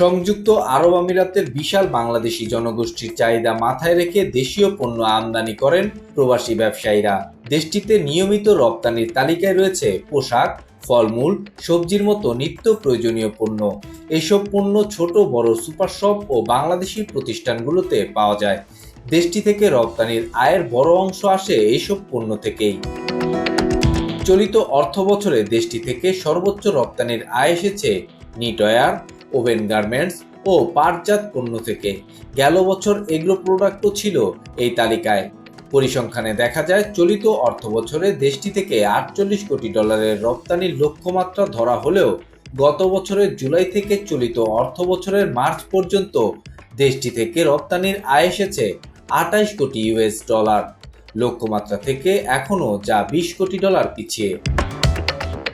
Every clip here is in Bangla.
সংযুক্ত আরব আমিরাতের বিশাল বাংলাদেশি জনগোষ্ঠীর চাহিদা মাথায় রেখে দেশীয় পণ্য আমদানি করেন প্রবাসী ব্যবসায়ীরা। দেশটিতে নিয়মিত রপ্তানির তালিকায় রয়েছে পোশাক, ফলমূল, সবজির মতো নিত্য প্রয়োজনীয় পণ্য। এসব পণ্য ছোট, বড় সুপার শপ ও বাংলাদেশি প্রতিষ্ঠানগুলোতে পাওয়া যায়। দেশটি থেকে রপ্তানির আয়ের বড় অংশ আসে এইসব পণ্য থেকেই। চলিত অর্থ বছরে দেশটি থেকে সর্বোচ্চ রপ্তানির আয় এসেছে নিটয়ার ওভেন গার্মেন্টস ও পাটজাত পণ্য থেকে। গেল বছর এগ্রো প্রোডাক্টও ছিল এই তালিকায়। পরিসংখ্যানে দেখা যায়, চলিত অর্থ বছরে দেশটি থেকে আটচল্লিশ কোটি ডলারের রপ্তানির লক্ষ্যমাত্রা ধরা হলেও গত বছরের জুলাই থেকে চলিত অর্থ বছরের মার্চ পর্যন্ত দেশটি থেকে রপ্তানির আয় এসেছে আটাইশ কোটি ইউএস ডলার। লক্ষ্যমাত্রা থেকে এখনও যা বিশ কোটি ডলার পিছিয়ে।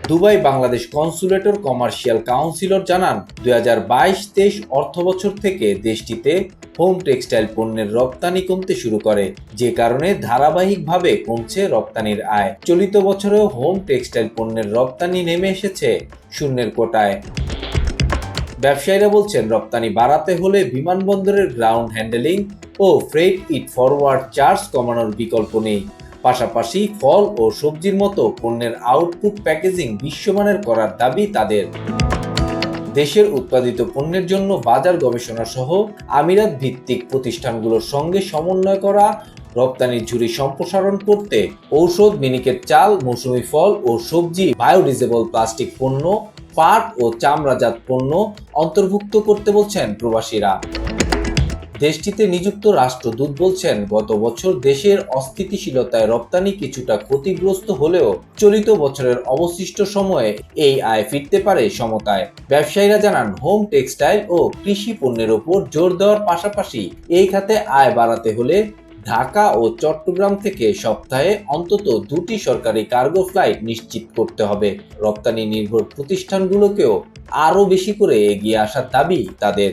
দুবাই বাংলাদেশ কনসুলেটর কমার্শিয়াল কাউন্সিলর জানান, দুই হাজার বাইশ তেইশ অর্থ বছর থেকে দেশটিতে হোম টেক্সটাইল পণ্যের রপ্তানি কমতে শুরু করে, যে কারণে ধারাবাহিকভাবে কমছে রপ্তানির আয়। চলিত বছরেও হোম টেক্সটাইল পণ্যের রপ্তানি নেমে এসেছে শূন্যের কোটায়। ব্যবসায়ীরা বলছেন, রপ্তানি বাড়াতে হলে বিমানবন্দরের গ্রাউন্ড হ্যান্ডেলিং ও ফ্রেট ইট ফরওয়ার্ড চার্জ কমানোর বিকল্প নেই। পাশাপাশি ফল ও সবজির মতো পণ্যের আউটপুট প্যাকেজিং বিশ্বমানের করার দাবি তাদের। দেশের উৎপাদিত পণ্যের জন্য বাজার গবেষণা সহ আমিরাত ভিত্তিক প্রতিষ্ঠানগুলোর সঙ্গে সমন্বয় করা, রপ্তানির ঝুড়ি সম্প্রসারণ করতে, ঔষধ, মিনিকেট চাল, মৌসুমি ফল ও সবজি বায়োডিজেবল প্লাস্টিক পণ্য, পাট ও চামড়াজাত পণ্য অন্তর্ভুক্ত করতে বলছেন প্রবাসীরা। দেশটিতে নিযুক্ত রাষ্ট্রদূত বলছেন, গত বছর দেশের অস্থিতিশীলতায় রপ্তানি কিছুটা ক্ষতিগ্রস্ত হলেও চলিত বছরের অবশিষ্ট সময়ে এই আয় ফিরতে পারে সমতায়। ব্যবসায়ীরা জানান, হোম টেক্সটাইল ও কৃষি পণ্যের ওপর জোর দেওয়ার পাশাপাশি এই খাতে আয় বাড়াতে হলে ঢাকা ও চট্টগ্রাম থেকে সপ্তাহে অন্তত দুটি সরকারি কার্গো ফ্লাইট নিশ্চিত করতে হবে। রপ্তানি নির্ভর প্রতিষ্ঠানগুলোকেও আরও বেশি করে এগিয়ে আসার দাবি তাদের।